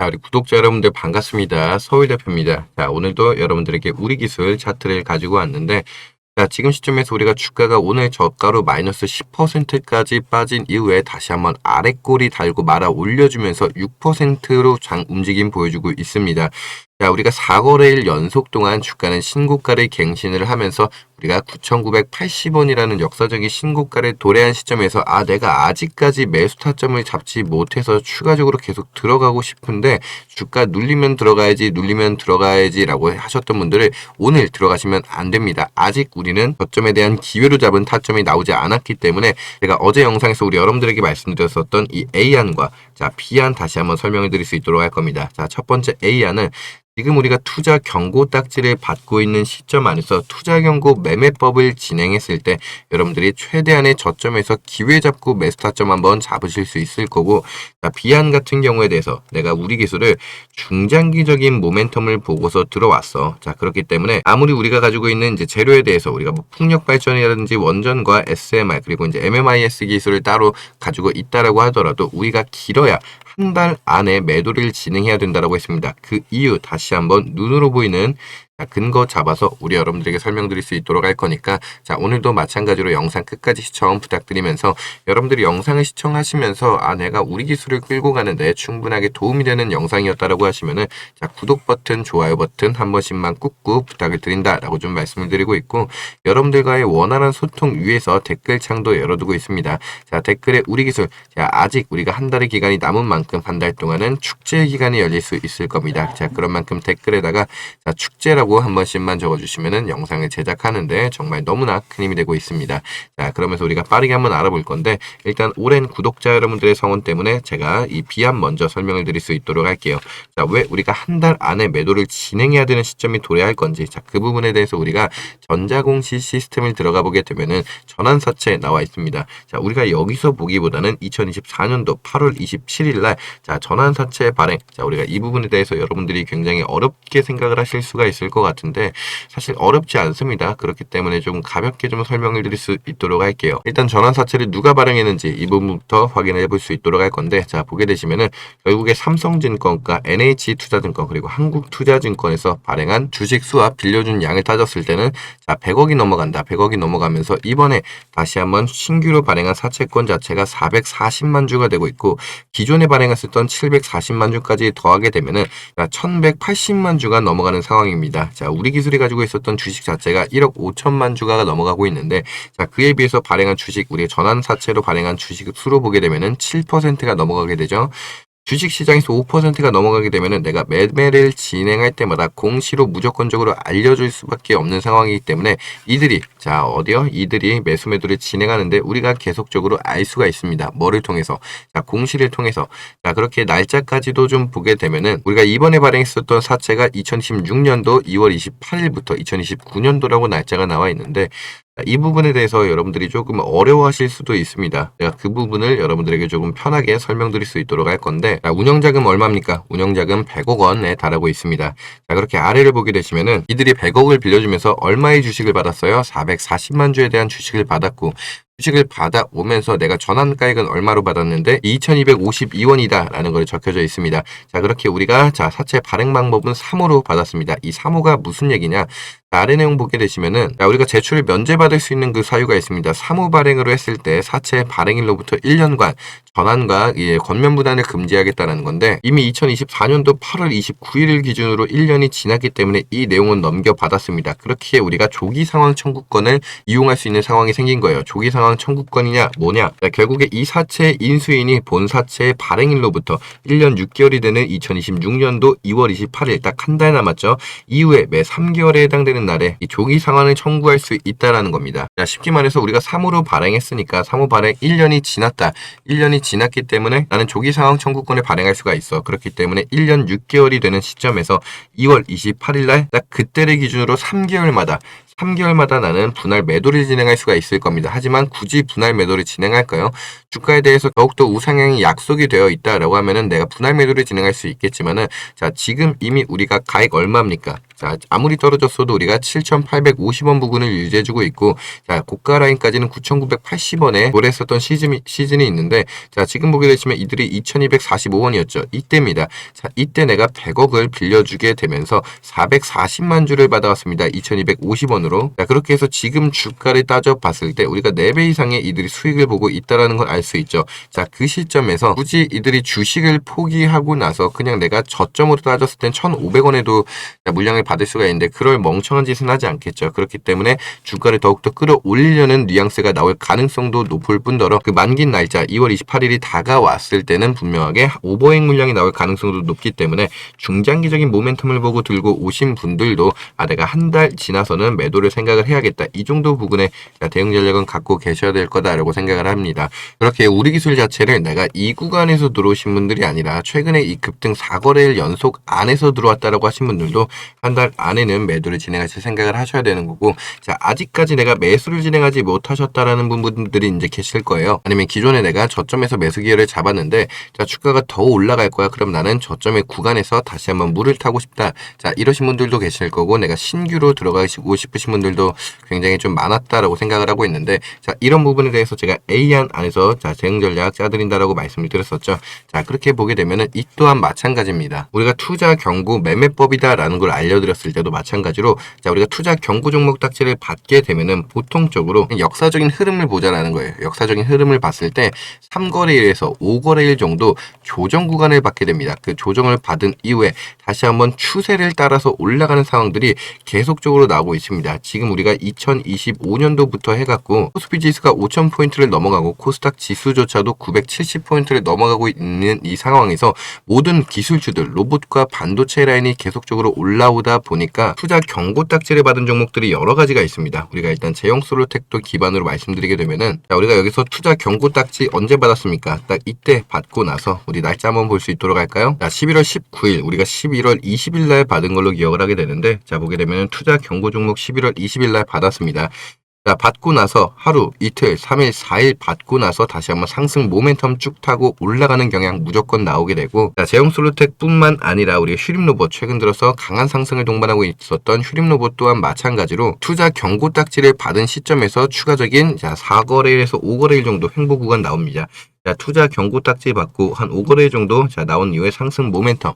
자, 우리 구독자 여러분들 반갑습니다. 서울 대표입니다. 자, 오늘도 여러분들에게 우리 기술 차트를 가지고 왔는데, 자, 지금 시점에서 우리가 주가가 오늘 저가로 마이너스 10%까지 빠진 이후에 다시 한번 아래 꼬리 달고 말아 올려주면서 6%로 장 움직임 보여주고 있습니다. 자, 우리가 4거래일 연속 동안 주가는 신고가를 갱신을 하면서 우리가 9,980원이라는 역사적인 신고가를 도래한 시점에서 아, 내가 아직까지 매수 타점을 잡지 못해서 추가적으로 계속 들어가고 싶은데 주가 눌리면 들어가야지, 눌리면 들어가야지 라고 하셨던 분들을 오늘 들어가시면 안 됩니다. 아직 우리는 저점에 대한 기회로 잡은 타점이 나오지 않았기 때문에 제가 어제 영상에서 우리 여러분들에게 말씀드렸었던 이 A안과 자, B안 다시 한번 설명을 드릴 수 있도록 할 겁니다. 자, 첫 번째 A안은 지금 우리가 투자 경고 딱지를 받고 있는 시점 안에서 투자 경고 매매법을 진행했을 때 여러분들이 최대한의 저점에서 기회 잡고 매수 타점 한번 잡으실 수 있을 거고 자, 비안 같은 경우에 대해서 내가 우리 기술을 중장기적인 모멘텀을 보고서 들어왔어. 자, 그렇기 때문에 아무리 우리가 가지고 있는 이제 재료에 대해서 우리가 뭐 풍력 발전이라든지 원전과 SMR 그리고 이제 MMIS 기술을 따로 가지고 있다라고 하더라도 우리가 길어야 한 달 안에 매도를 진행해야 된다라고 했습니다. 그 이유 다시 한번 눈으로 보이는 자, 근거 잡아서 우리 여러분들에게 설명드릴 수 있도록 할 거니까 자 오늘도 마찬가지로 영상 끝까지 시청 부탁드리면서 여러분들이 영상을 시청하시면서 아 내가 우리 기술을 끌고 가는데 충분하게 도움이 되는 영상이었다라고 하시면은 자 구독 버튼 좋아요 버튼 한 번씩만 꾹꾹 부탁을 드린다라고 좀 말씀을 드리고 있고 여러분들과의 원활한 소통 위해서 댓글창도 열어두고 있습니다. 자 댓글에 우리 기술 자 아직 우리가 한 달의 기간이 남은 만큼 한 달 동안은 축제 기간이 열릴 수 있을 겁니다. 자 그런 만큼 댓글에다가 자 축제라고 한 번씩만 적어주시면은 영상을 제작하는데 정말 너무나 큰 힘이 되고 있습니다. 자, 그러면서 우리가 빠르게 한번 알아볼 건데 일단 오랜 구독자 여러분들의 성원 때문에 제가 이 비안 먼저 설명을 드릴 수 있도록 할게요. 자, 왜 우리가 한 달 안에 매도를 진행해야 되는 시점이 도래할 건지 자, 그 부분에 대해서 우리가 전자공시 시스템을 들어가 보게 되면은 전환사채 나와 있습니다. 자, 우리가 여기서 보기보다는 2024년도 8월 27일 날 자, 전환사채 발행. 자, 우리가 이 부분에 대해서 여러분들이 굉장히 어렵게 생각을 하실 수가 있을 것 같은데 사실 어렵지 않습니다. 그렇기 때문에 좀 가볍게 좀 설명을 드릴 수 있도록 할게요. 일단 전환 사채를 누가 발행했는지 이 부분부터 확인해 볼 수 있도록 할 건데 자 보게 되시면은 결국에 삼성증권과 NH투자증권 그리고 한국투자증권에서 발행한 주식 수와 빌려준 양을 따졌을 때는 자 100억이 넘어간다. 100억이 넘어가면서 이번에 다시 한번 신규로 발행한 사채권 자체가 440만 주가 되고 있고 기존에 발행했었던 740만 주까지 더하게 되면은 1180만 주가 넘어가는 상황입니다. 자, 우리 기술이 가지고 있었던 주식 자체가 1억 5천만 주가가 넘어가고 있는데 자, 그에 비해서 발행한 주식 우리 전환사채로 발행한 주식 수로 보게 되면은 7%가 넘어가게 되죠. 주식 시장에서 5%가 넘어가게 되면은 내가 매매를 진행할 때마다 공시로 무조건적으로 알려줄 수밖에 없는 상황이기 때문에 이들이 자 어디요? 이들이 매수 매도를 진행하는데 우리가 계속적으로 알 수가 있습니다. 뭐를 통해서 자 공시를 통해서 자 그렇게 날짜까지도 좀 보게 되면은 우리가 이번에 발행했었던 사채가 2016년도 2월 28일부터 2029년도라고 날짜가 나와 있는데 이 부분에 대해서 여러분들이 조금 어려워하실 수도 있습니다. 제가 그 부분을 여러분들에게 조금 편하게 설명드릴 수 있도록 할 건데 운영자금 얼마입니까? 운영자금 100억 원에 달하고 있습니다. 자 그렇게 아래를 보게 되시면은 이들이 100억을 빌려주면서 얼마의 주식을 받았어요? 440만 주에 대한 주식을 받았고 주식을 받아오면서 내가 전환가액은 얼마로 받았는데 2252원이다 라는 걸 적혀져 있습니다. 자 그렇게 우리가 자 사채 발행 방법은 3호로 받았습니다. 이 3호가 무슨 얘기냐? 아래 내용 보게 되시면은 자, 우리가 제출을 면제받을 수 있는 그 사유가 있습니다. 사무 발행으로 했을 때 사채 발행일로부터 1년간 전환과 예, 권면 부담을 금지하겠다는 건데 이미 2024년도 8월 29일 기준으로 1년이 지났기 때문에 이 내용은 넘겨받았습니다. 그렇게 우리가 조기 상황 청구권을 이용할 수 있는 상황이 생긴 거예요. 조기 상황 청구권이냐 뭐냐? 자, 결국에 이 사채 인수인이 본 사채 발행일로부터 1년 6개월이 되는 2026년도 2월 28일 딱 한 달 남았죠. 이후에 매 3개월에 해당되는 날에 이 조기 상환을 청구할 수 있다라는 겁니다. 자, 쉽게 말해서 우리가 3호로 발행했으니까 3호 발행 1년이 지났다. 1년이 지났기 때문에 나는 조기 상황 청구권을 발행할 수가 있어. 그렇기 때문에 1년 6개월이 되는 시점에서 2월 28일 날 딱 그때를 기준으로 3개월마다 3개월마다 나는 분할 매도를 진행할 수가 있을 겁니다. 하지만 굳이 분할 매도를 진행할까요? 주가에 대해서 더욱더 우상향이 약속이 되어 있다라고 하면은 내가 분할 매도를 진행할 수 있겠지만은 자 지금 이미 우리가 가액 얼마입니까? 자 아무리 떨어졌어도 우리가 7,850원 부근을 유지해주고 있고 자 고가 라인까지는 9,980원에 노래했었던 시즌이, 시즌이 있는데 자 지금 보게 되시면 이들이 2,245원이었죠. 이때입니다. 자 이때 내가 100억을 빌려주게 되면서 440만 주를 받아왔습니다. 2,250원으로 자 그렇게 해서 지금 주가를 따져 봤을 때 우리가 4배 이상의 이들이 수익을 보고 있다라는 걸 알 수 있죠. 자 그 시점에서 굳이 이들이 주식을 포기하고 나서 그냥 내가 저점으로 따졌을 땐 1,500원에도 물량을 받을 수가 있는데 그럴 멍청한 짓은 하지 않겠죠. 그렇기 때문에 주가를 더욱더 끌어올리려는 뉘앙스가 나올 가능성도 높을 뿐더러 그 만긴 날짜 2월 28일이 다가왔을 때는 분명하게 오버행 물량이 나올 가능성도 높기 때문에 중장기적인 모멘텀을 보고 들고 오신 분들도 아 내가 한 달 지나서는 매도 를 생각을 해야겠다. 이 정도 부분에 대응 전략은 갖고 계셔야 될 거다라고 생각을 합니다. 그렇게 우리 기술 자체를 내가 이 구간에서 들어오신 분들이 아니라 최근에 이 급등 4거래일 연속 안에서 들어왔다라고 하신 분들도 한 달 안에는 매도를 진행하실 생각을 하셔야 되는 거고 자 아직까지 내가 매수를 진행하지 못하셨다라는 분들이 이제 계실 거예요. 아니면 기존에 내가 저점에서 매수 기회를 잡았는데 자 주가가 더 올라갈 거야. 그럼 나는 저점의 구간에서 다시 한번 물을 타고 싶다. 자 이러신 분들도 계실 거고 내가 신규로 들어가시고 싶으신 분들도 굉장히 좀 많았다라고 생각을 하고 있는데 자 이런 부분에 대해서 제가 A안 안에서 자 대응 전략 짜드린다라고 말씀을 드렸었죠. 자 그렇게 보게 되면은 이 또한 마찬가지입니다. 우리가 투자 경고 매매법이다라는 걸 알려드렸을 때도 마찬가지로 자 우리가 투자 경고 종목 딱지를 받게 되면은 보통적으로 역사적인 흐름을 보자라는 거예요. 역사적인 흐름을 봤을 때 3거래일에서 5거래일 정도 조정 구간을 받게 됩니다. 그 조정을 받은 이후에 다시 한번 추세를 따라서 올라가는 상황들이 계속적으로 나오고 있습니다. 지금 우리가 2025년도부터 해갖고 코스피 지수가 5,000포인트를 넘어가고 코스닥 지수조차도 970포인트를 넘어가고 있는 이 상황에서 모든 기술주들, 로봇과 반도체 라인이 계속적으로 올라오다 보니까 투자 경고 딱지를 받은 종목들이 여러 가지가 있습니다. 우리가 일단 제형 솔로텍도 기반으로 말씀드리게 되면은 자, 우리가 여기서 투자 경고 딱지 언제 받았습니까? 딱 이때 받고 나서 우리 날짜 한번 볼 수 있도록 할까요? 자, 11월 19일 우리가 11월 20일 날 받은 걸로 기억을 하게 되는데 자 보게 되면 투자 경고 종목 11월 20일 날 받았습니다. 자, 받고 나서 하루, 이틀, 3일, 4일 받고 나서 다시 한번 상승 모멘텀 쭉 타고 올라가는 경향 무조건 나오게 되고, 자, 제형솔루텍 뿐만 아니라 우리 휴림로봇, 최근 들어서 강한 상승을 동반하고 있었던 휴림로봇 또한 마찬가지로 투자 경고 딱지를 받은 시점에서 추가적인 자, 4거래일에서 5거래일 정도 횡보 구간 나옵니다. 자, 투자 경고 딱지 받고 한 5거래일 정도 자, 나온 이후에 상승 모멘텀.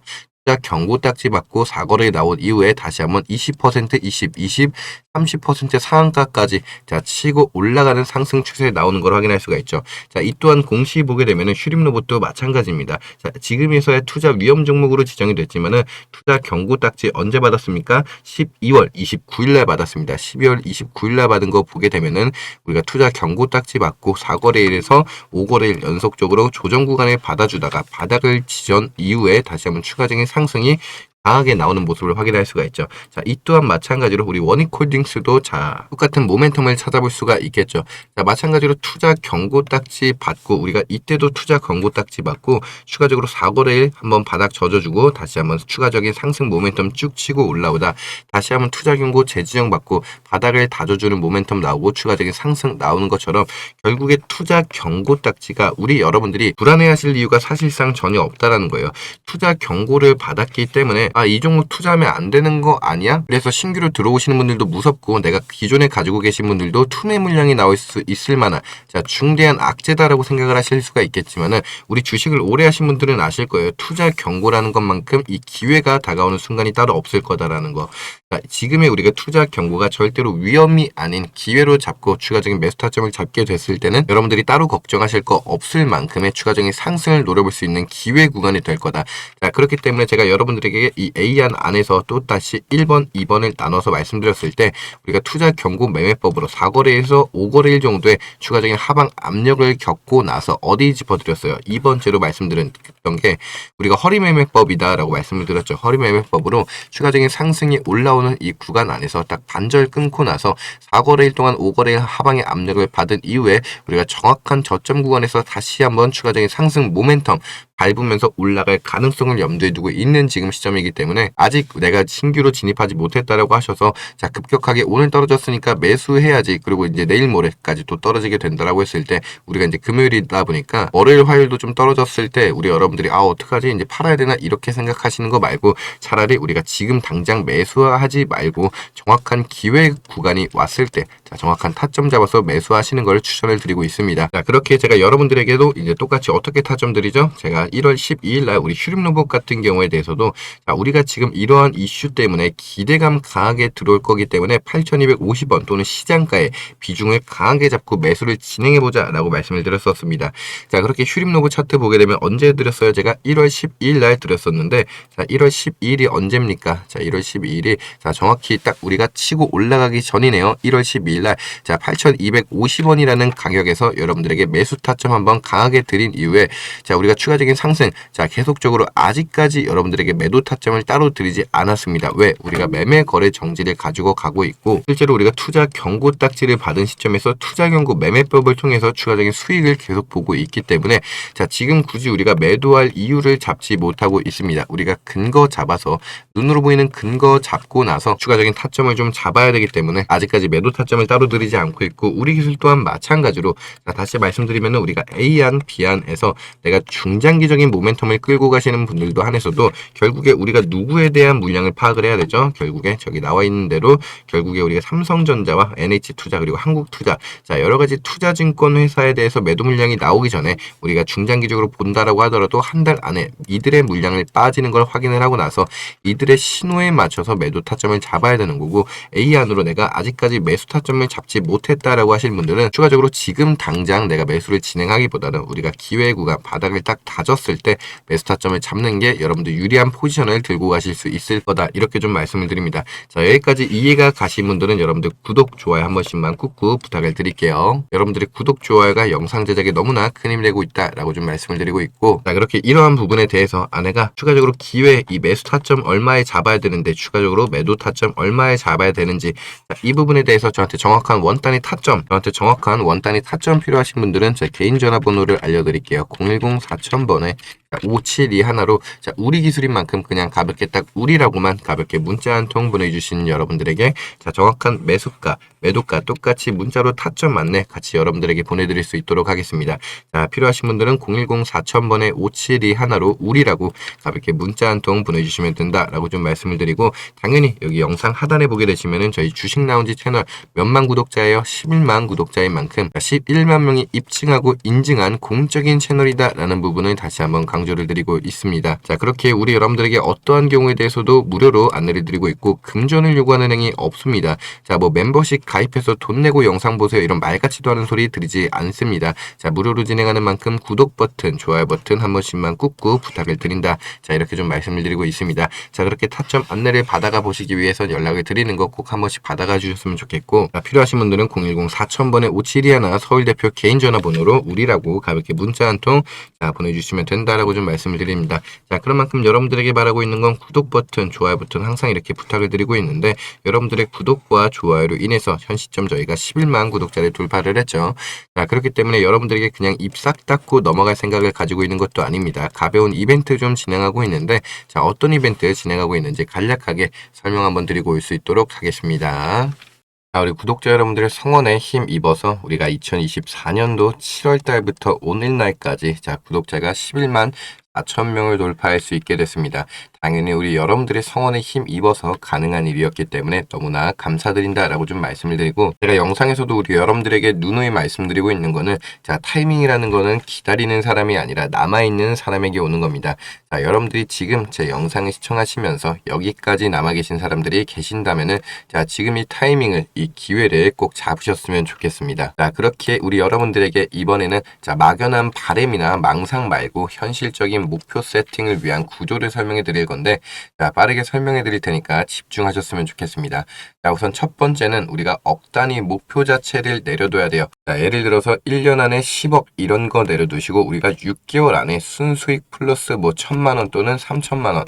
경고 딱지 받고 4거래일 나온 이후에 다시 한번 20%, 20, 20, 30% 상한가까지 자 치고 올라가는 상승 추세에 나오는 걸 확인할 수가 있죠. 자, 이 또한 공시 보게 되면은 휴림 로봇도 마찬가지입니다. 자, 지금에서야 투자 위험 종목으로 지정이 됐지만은 투자 경고 딱지 언제 받았습니까? 12월 29일 날 받았습니다. 12월 29일 날 받은 거 보게 되면은 우리가 투자 경고 딱지 받고 4거래일에서 5거래일 연속적으로 조정 구간을 받아주다가 바닥을 지전 이후에 다시 한번 추가적인 상승이 강하게 나오는 모습을 확인할 수가 있죠. 자, 이 또한 마찬가지로 우리 원익홀딩스도 자, 똑같은 모멘텀을 찾아볼 수가 있겠죠. 자, 마찬가지로 투자 경고 딱지 받고 우리가 이때도 투자 경고 딱지 받고 추가적으로 4거래일 한번 바닥 젖어주고 다시 한번 추가적인 상승 모멘텀 쭉 치고 올라오다 다시 한번 투자 경고 재지정 받고 바닥을 다져주는 모멘텀 나오고 추가적인 상승 나오는 것처럼 결국에 투자 경고 딱지가 우리 여러분들이 불안해하실 이유가 사실상 전혀 없다라는 거예요. 투자 경고를 받았기 때문에 아, 이 종목 투자하면 안 되는 거 아니야? 그래서 신규로 들어오시는 분들도 무섭고 내가 기존에 가지고 계신 분들도 투매 물량이 나올 수 있을 만한 자, 중대한 악재다라고 생각을 하실 수가 있겠지만은 우리 주식을 오래 하신 분들은 아실 거예요. 투자 경고라는 것만큼 이 기회가 다가오는 순간이 따로 없을 거다라는 거. 자, 지금의 우리가 투자 경고가 절대로 위험이 아닌 기회로 잡고 추가적인 매수 타점을 잡게 됐을 때는 여러분들이 따로 걱정하실 거 없을 만큼의 추가적인 상승을 노려볼 수 있는 기회 구간이 될 거다. 자, 그렇기 때문에 제가 여러분들에게 이 A안 안에서 또 다시 1번, 2번을 나눠서 말씀드렸을 때 우리가 투자 경고 매매법으로 4거래에서 5거래일 정도의 추가적인 하방 압력을 겪고 나서 어디 짚어드렸어요? 2번째로 말씀드렸던 게 우리가 허리 매매법이다라고 말씀을 드렸죠. 허리 매매법으로 추가적인 상승이 올라오는 나오는 이 구간 안에서 딱 반절 끊고 나서 4거래일 동안 5거래일 하방의 압력을 받은 이후에 우리가 정확한 저점 구간에서 다시 한번 추가적인 상승 모멘텀 밟으면서 올라갈 가능성을 염두에 두고 있는 지금 시점이기 때문에 아직 내가 신규로 진입하지 못했다라고 하셔서 자 급격하게 오늘 떨어졌으니까 매수해야지. 그리고 이제 내일 모레까지 또 떨어지게 된다라고 했을 때 우리가 이제 금요일이다 보니까 월요일 화요일도 좀 떨어졌을 때 우리 여러분들이 아 어떡하지? 이제 팔아야 되나? 이렇게 생각하시는 거 말고 차라리 우리가 지금 당장 매수하지 말고 정확한 기회 구간이 왔을 때 자, 정확한 타점 잡아서 매수하시는 걸 추천을 드리고 있습니다. 자, 그렇게 제가 여러분들에게도 이제 똑같이 어떻게 타점 드리죠? 제가 1월 12일 날 우리 휴림 로봇 같은 경우에 대해서도 자, 우리가 지금 이러한 이슈 때문에 기대감 강하게 들어올 거기 때문에 8,250원 또는 시장가에 비중을 강하게 잡고 매수를 진행해 보자 라고 말씀을 드렸었습니다. 자, 그렇게 휴림 로봇 차트 보게 되면 언제 드렸어요? 제가 1월 12일 날 드렸었는데 자, 1월 12일이 언제입니까? 자, 1월 12일이 자, 정확히 딱 우리가 치고 올라가기 전이네요. 1월 12일 날 자, 8,250원이라는 가격에서 여러분들에게 매수 타점 한번 강하게 드린 이후에 자, 우리가 추가적인 상승 자, 계속적으로 아직까지 여러분들에게 매도 타점을 따로 드리지 않았습니다. 왜? 우리가 매매 거래 정지를 가지고 가고 있고 실제로 우리가 투자 경고 딱지를 받은 시점에서 투자 경고 매매법을 통해서 추가적인 수익을 계속 보고 있기 때문에 자, 지금 굳이 우리가 매도할 이유를 잡지 못하고 있습니다. 우리가 근거 잡아서 눈으로 보이는 근거 잡고 나서 추가적인 타점을 좀 잡아야 되기 때문에 아직까지 매도 타점을 따로 드리지 않고 있고 우리 기술 또한 마찬가지로 자, 다시 말씀드리면 우리가 A안, B안에서 내가 중장기적인 모멘텀을 끌고 가시는 분들도 한해서도 결국에 우리가 누구에 대한 물량을 파악을 해야 되죠. 결국에 저기 나와 있는 대로 결국에 우리가 삼성전자와 NH투자 그리고 한국투자 자 여러 가지 투자증권 회사에 대해서 매도 물량이 나오기 전에 우리가 중장기적으로 본다라고 하더라도 한 달 안에 이들의 물량을 빠지는 걸 확인을 하고 나서 이들의 신호에 맞춰서 매도 타 점을 잡아야 되는 거고 A 안으로 내가 아직까지 매수 타점을 잡지 못했다라고 하실 분들은 추가적으로 지금 당장 내가 매수를 진행하기보다는 우리가 기회 구간 바닥을 딱 다졌을 때 매수 타점을 잡는 게 여러분들 유리한 포지션을 들고 가실 수 있을 거다 이렇게 좀 말씀을 드립니다. 자 여기까지 이해가 가신 분들은 여러분들 구독 좋아요 한 번씩만 꾹꾹 부탁을 드릴게요. 여러분들의 구독 좋아요가 영상 제작에 너무나 큰 힘을 내고 있다라고 좀 말씀을 드리고 있고 자 그렇게 이러한 부분에 대해서 아내가 추가적으로 기회 이 매수 타점 얼마에 잡아야 되는데 추가적으로 매도 타점 얼마에 잡아야 되는지. 자, 이 부분에 대해서 저한테 정확한 원 단위 타점 저한테 정확한 원 단위 타점 필요하신 분들은 제 개인 전화번호를 알려드릴게요. 010 4000번에 572 하나로 자 우리 기술인 만큼 그냥 가볍게 딱 우리라고만 가볍게 문자 한 통 보내주신 여러분들에게 자 정확한 매수가 매도가 똑같이 문자로 타점 안내 같이 여러분들에게 보내드릴 수 있도록 하겠습니다. 자 필요하신 분들은 010 4000번에 572 하나로 우리라고 가볍게 문자 한 통 보내주시면 된다라고 좀 말씀을 드리고 당연히 여기 영상 하단에 보게 되시면은 저희 주식 라운지 채널 몇만 구독자예요 11만 구독자인 만큼 11만 명이 입증하고 인증한 공적인 채널이다라는 부분을 다시 한번 강조 를 드리고 있습니다. 자 그렇게 우리 여러분들에게 어떠한 경우에 대해서도 무료로 안내를 드리고 있고 금전을 요구하는 행위 없습니다. 자 뭐 멤버십 가입해서 돈 내고 영상 보세요 이런 말 같지도 않은 소리 드리지 않습니다. 자 무료로 진행하는 만큼 구독 버튼 좋아요 버튼 한 번씩만 꾹꾹 부탁을 드린다. 자 이렇게 좀 말씀을 드리고 있습니다. 자 그렇게 타점 안내를 받아가 보시기 위해서 연락을 드리는 거 꼭 한 번씩 받아가 주셨으면 좋겠고 자, 필요하신 분들은 010 4000번에 572 서울 대표 개인 전화번호로 우리라고 가볍게 문자 한 통 보내주시면 된다라고 좀 말씀을 드립니다. 자 그런 만큼 여러분들에게 바라고 있는 건 구독 버튼 좋아요 버튼 항상 이렇게 부탁을 드리고 있는데 여러분들의 구독과 좋아요로 인해서 현 시점 저희가 11만 구독자를 돌파를 했죠. 자 그렇기 때문에 여러분들에게 그냥 입싹 닫고 넘어갈 생각을 가지고 있는 것도 아닙니다. 가벼운 이벤트 좀 진행하고 있는데 자 어떤 이벤트 진행하고 있는지 간략하게 설명 한번 드리고 올 수 있도록 하겠습니다. 자, 우리 구독자 여러분들의 성원에 힘 입어서 우리가 2024년도 7월 달부터 오늘날까지 자, 구독자가 11만 4천 명을 돌파할 수 있게 됐습니다. 당연히 우리 여러분들의 성원에 힘 입어서 가능한 일이었기 때문에 너무나 감사드린다라고 좀 말씀을 드리고 제가 영상에서도 우리 여러분들에게 누누이 말씀드리고 있는 거는 자 타이밍이라는 거는 기다리는 사람이 아니라 남아있는 사람에게 오는 겁니다. 자 여러분들이 지금 제 영상을 시청하시면서 여기까지 남아 계신 사람들이 계신다면은 자 지금 이 타이밍을 이 기회를 꼭 잡으셨으면 좋겠습니다. 자 그렇게 우리 여러분들에게 이번에는 자 막연한 바램이나 망상 말고 현실적인 목표 세팅을 위한 구조를 설명해 드릴 건데 자, 빠르게 설명해 드릴 테니까 집중하셨으면 좋겠습니다. 자, 우선 첫 번째는 우리가 억 단위 목표 자체를 내려둬야 돼요. 자, 예를 들어서 1년 안에 10억 이런 거 내려두시고 우리가 6개월 안에 순수익 플러스 뭐 1000만 원 또는 3천만 원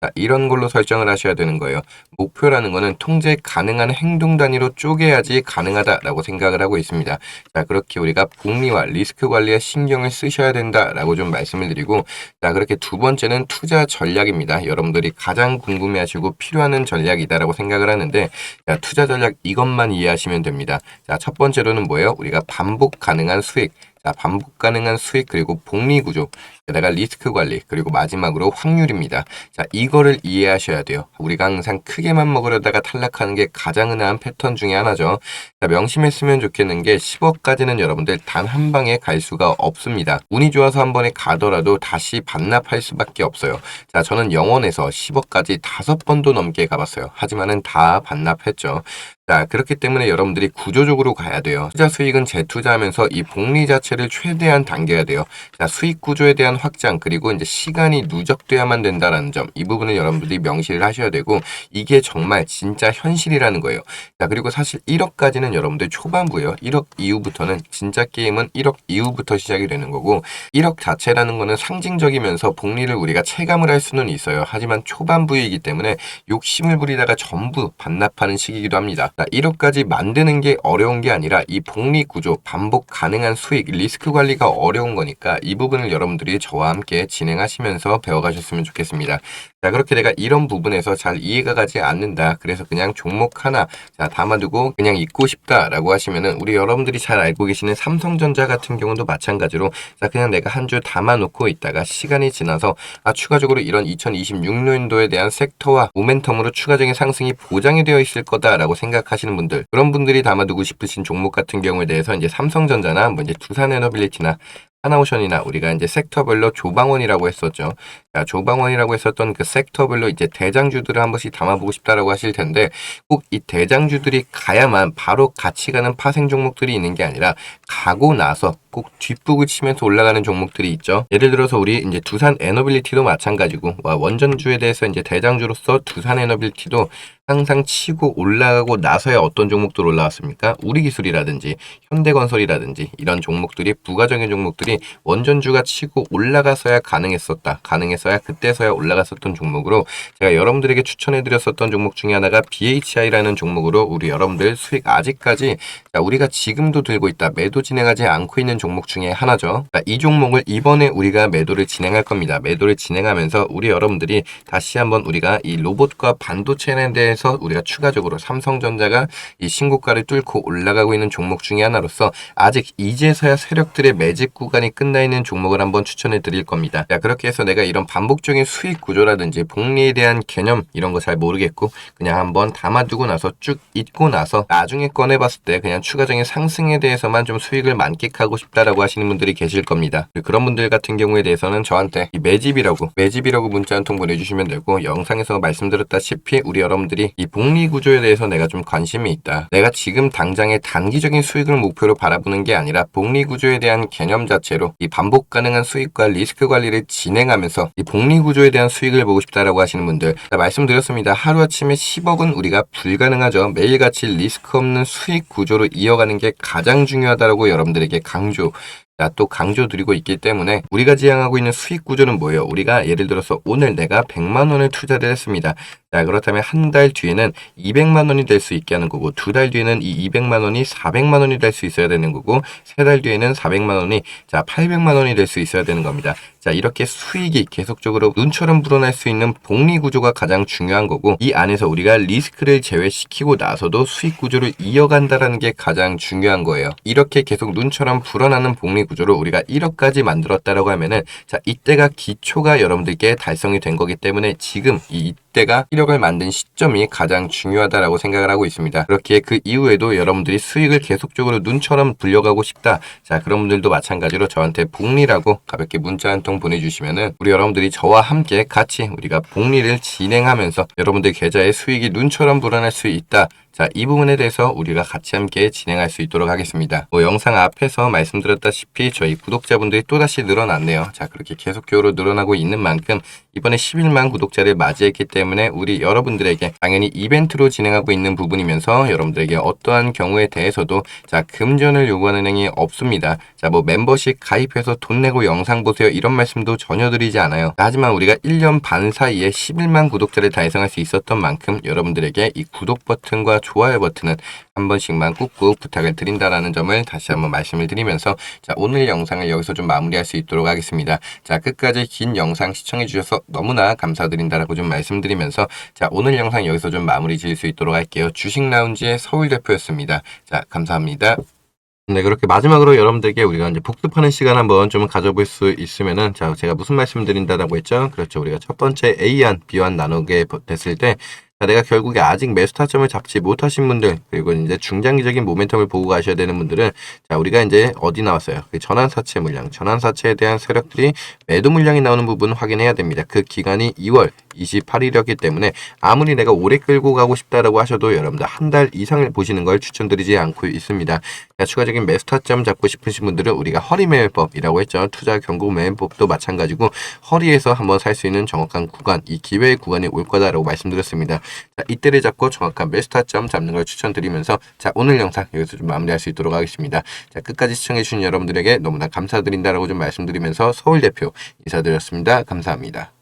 자, 이런 걸로 설정을 하셔야 되는 거예요. 목표라는 거는 통제 가능한 행동 단위로 쪼개야지 가능하다라고 생각을 하고 있습니다. 자, 그렇게 우리가 복리와 리스크 관리에 신경을 쓰셔야 된다라고 좀 말씀을 드리고, 자, 그렇게 두 번째는 투자 전략입니다. 여러분들이 가장 궁금해하시고 필요한 전략이다라고 생각을 하는데, 자, 투자 전략 이것만 이해하시면 됩니다. 자, 첫 번째로는 뭐예요? 우리가 반복 가능한 수익. 자, 반복 가능한 수익 그리고 복리 구조, 게다가 리스크 관리, 그리고 마지막으로 확률입니다. 자, 이거를 이해하셔야 돼요. 우리가 항상 크게만 먹으려다가 탈락하는 게 가장 흔한 패턴 중에 하나죠. 자, 명심했으면 좋겠는 게 10억까지는 여러분들 단 한 방에 갈 수가 없습니다. 운이 좋아서 한 번에 가더라도 다시 반납할 수밖에 없어요. 자, 저는 영원에서 10억까지 다섯 번도 넘게 가봤어요. 하지만은 다 반납했죠. 자, 그렇기 때문에 여러분들이 구조적으로 가야 돼요. 투자 수익은 재투자하면서 이 복리 자체를 최대한 당겨야 돼요. 자, 수익 구조에 대한 확장, 그리고 이제 시간이 누적돼야만 된다는 점, 이 부분을 여러분들이 명시를 하셔야 되고, 이게 정말 진짜 현실이라는 거예요. 자, 그리고 사실 1억까지는 여러분들 초반부예요. 1억 이후부터는 진짜 게임은 1억 이후부터 시작이 되는 거고, 1억 자체라는 거는 상징적이면서 복리를 우리가 체감을 할 수는 있어요. 하지만 초반부이기 때문에 욕심을 부리다가 전부 반납하는 시기이기도 합니다. 자, 1억까지 만드는 게 어려운 게 아니라 이 복리 구조, 반복 가능한 수익, 리스크 관리가 어려운 거니까 이 부분을 여러분들이 저와 함께 진행하시면서 배워가셨으면 좋겠습니다. 자, 그렇게 내가 이런 부분에서 잘 이해가 가지 않는다. 그래서 그냥 종목 하나, 자, 담아두고 그냥 잊고 싶다라고 하시면은 우리 여러분들이 잘 알고 계시는 삼성전자 같은 경우도 마찬가지로 자, 그냥 내가 한 줄 담아놓고 있다가 시간이 지나서 아, 추가적으로 이런 2026년도에 대한 섹터와 모멘텀으로 추가적인 상승이 보장이 되어 있을 거다라고 생각 하시는 분들, 그런 분들이 담아두고 싶으신 종목 같은 경우에 대해서 이제 삼성전자나 뭐 이제 두산에너빌리티나 하나오션이나 우리가 이제 섹터별로 조방원이라고 했었죠. 자, 조방원이라고 했었던 그 섹터별로 이제 대장주들을 한 번씩 담아보고 싶다라고 하실 텐데 꼭 이 대장주들이 가야만 바로 같이 가는 파생 종목들이 있는 게 아니라 가고 나서 꼭 뒷북을 치면서 올라가는 종목들이 있죠. 예를 들어서 우리 이제 두산 에너빌리티도 마찬가지고 와, 원전주에 대해서 이제 대장주로서 두산 에너빌리티도 항상 치고 올라가고 나서야 어떤 종목들 올라왔습니까? 우리 기술이라든지 현대건설이라든지 이런 종목들이 부가적인 종목들이 원전주가 치고 올라가서야 가능했었다. 가능했어야 그때서야 올라갔었던 종목으로 제가 여러분들에게 추천해드렸었던 종목 중에 하나가 BHI라는 종목으로 우리 여러분들 수익 아직까지 자, 우리가 지금도 들고 있다. 매도 진행하지 않고 있는 종목 중에 하나죠. 자, 이 종목을 이번에 우리가 매도를 진행할 겁니다. 매도를 진행하면서 우리 여러분들이 다시 한번 우리가 이 로봇과 반도체에 대해서 우리가 추가적으로 삼성전자가 이 신고가를 뚫고 올라가고 있는 종목 중에 하나로서 아직 이제서야 세력들의 매집 구 간이 끝나 있는 종목을 한번 추천해 드릴 겁니다. 자, 그렇게 해서 내가 이런 반복적인 수익 구조라든지 복리에 대한 개념 이런 거 잘 모르겠고 그냥 한번 담아두고 나서 쭉 잊고 나서 나중에 꺼내봤을 때 그냥 추가적인 상승에 대해서만 좀 수익을 만끽하고 싶다라고 하시는 분들이 계실 겁니다. 그런 분들 같은 경우에 대해서는 저한테 이 매집이라고 매집이라고 문자 한 통 보내주시면 되고 영상에서 말씀드렸다시피 우리 여러분들이 이 복리 구조에 대해서 내가 좀 관심이 있다. 내가 지금 당장의 단기적인 수익을 목표로 바라보는 게 아니라 복리 구조에 대한 개념 자체 로 이 반복 가능한 수익과 리스크 관리를 진행하면서 이 복리 구조에 대한 수익을 보고 싶다라고 하시는 분들 자, 말씀드렸습니다. 하루아침에 10억은 우리가 불가능하죠. 매일같이 리스크 없는 수익 구조로 이어가는 게 가장 중요하다라고 여러분들에게 강조 자, 또 강조드리고 있기 때문에 우리가 지향하고 있는 수익 구조는 뭐예요? 우리가 예를 들어서 오늘 내가 100만 원을 투자를 했습니다. 자, 그렇다면 한 달 뒤에는 200만 원이 될 수 있게 하는 거고 두 달 뒤에는 이 200만 원이 400만 원이 될 수 있어야 되는 거고 세 달 뒤에는 400만 원이 자, 800만 원이 될 수 있어야 되는 겁니다. 자, 이렇게 수익이 계속적으로 눈처럼 불어날 수 있는 복리 구조가 가장 중요한 거고 이 안에서 우리가 리스크를 제외시키고 나서도 수익 구조를 이어간다라는 게 가장 중요한 거예요. 이렇게 계속 눈처럼 불어나는 복리 구조를 우리가 1억까지 만들었다라고 하면은 자, 이때가 기초가 여러분들께 달성이 된 거기 때문에 지금 이 이때가 1억을 만든 시점이 가장 중요하다라고 생각을 하고 있습니다. 그렇게 그 이후에도 여러분들이 수익을 계속적으로 눈처럼 불려가고 싶다. 자, 그런 분들도 마찬가지로 저한테 복리라고 가볍게 문자 한 통 보내주시면은 우리 여러분들이 저와 함께 같이 우리가 복리를 진행하면서 여러분들 계좌에 수익이 눈처럼 불어날 수 있다. 자, 이 부분에 대해서 우리가 같이 함께 진행할 수 있도록 하겠습니다. 뭐 영상 앞에서 말씀드렸다시피 저희 구독자분들이 또다시 늘어났네요. 자, 그렇게 계속적으로 늘어나고 있는 만큼 이번에 11만 구독자를 맞이했기 때문에 우리 여러분들에게 당연히 이벤트로 진행하고 있는 부분이면서 여러분들에게 어떠한 경우에 대해서도 자, 금전을 요구하는 행위 없습니다. 자, 뭐 멤버십 가입해서 돈 내고 영상 보세요. 이런 말씀도 전혀 드리지 않아요. 하지만 우리가 1년 반 사이에 11만 구독자를 달성할 수 있었던 만큼 여러분들에게 이 구독 버튼과 좋아요 버튼은 한 번씩만 꾹꾹 부탁을 드린다라는 점을 다시 한번 말씀을 드리면서 자, 오늘 영상을 여기서 좀 마무리할 수 있도록 하겠습니다. 자, 끝까지 긴 영상 시청해 주셔서 너무나 감사드린다라고 좀 말씀드리면서 자, 오늘 영상 여기서 좀 마무리 지을 수 있도록 할게요. 주식 라운지의 서울 대표였습니다. 자, 감사합니다. 네, 그렇게 마지막으로 여러분들께 우리가 이제 복습하는 시간 한번 좀 가져볼 수 있으면은, 자, 제가 무슨 말씀 드린다라고 했죠? 그렇죠. 우리가 첫 번째 A안, B안 나누게 됐을 때, 자, 내가 결국에 아직 매수 타점을 잡지 못하신 분들, 그리고 이제 중장기적인 모멘텀을 보고 가셔야 되는 분들은, 자, 우리가 이제 어디 나왔어요? 그 전환사채 물량, 전환사채에 대한 세력들이 매도 물량이 나오는 부분 확인해야 됩니다. 그 기간이 2월 28일이었기 때문에 아무리 내가 오래 끌고 가고 싶다라고 하셔도 여러분들 한 달 이상을 보시는 걸 추천드리지 않고 있습니다. 자, 추가적인 매수 타점 잡고 싶으신 분들은 우리가 허리 매매법이라고 했죠. 투자 경고 매매법도 마찬가지고 허리에서 한번 살 수 있는 정확한 구간, 이 기회의 구간이 올 거다라고 말씀드렸습니다. 자, 이때를 잡고 정확한 매수 타점 잡는 걸 추천드리면서 자, 오늘 영상 여기서 좀 마무리할 수 있도록 하겠습니다. 자, 끝까지 시청해주신 여러분들에게 너무나 감사드린다라고 좀 말씀드리면서 서울 대표 인사드렸습니다. 감사합니다.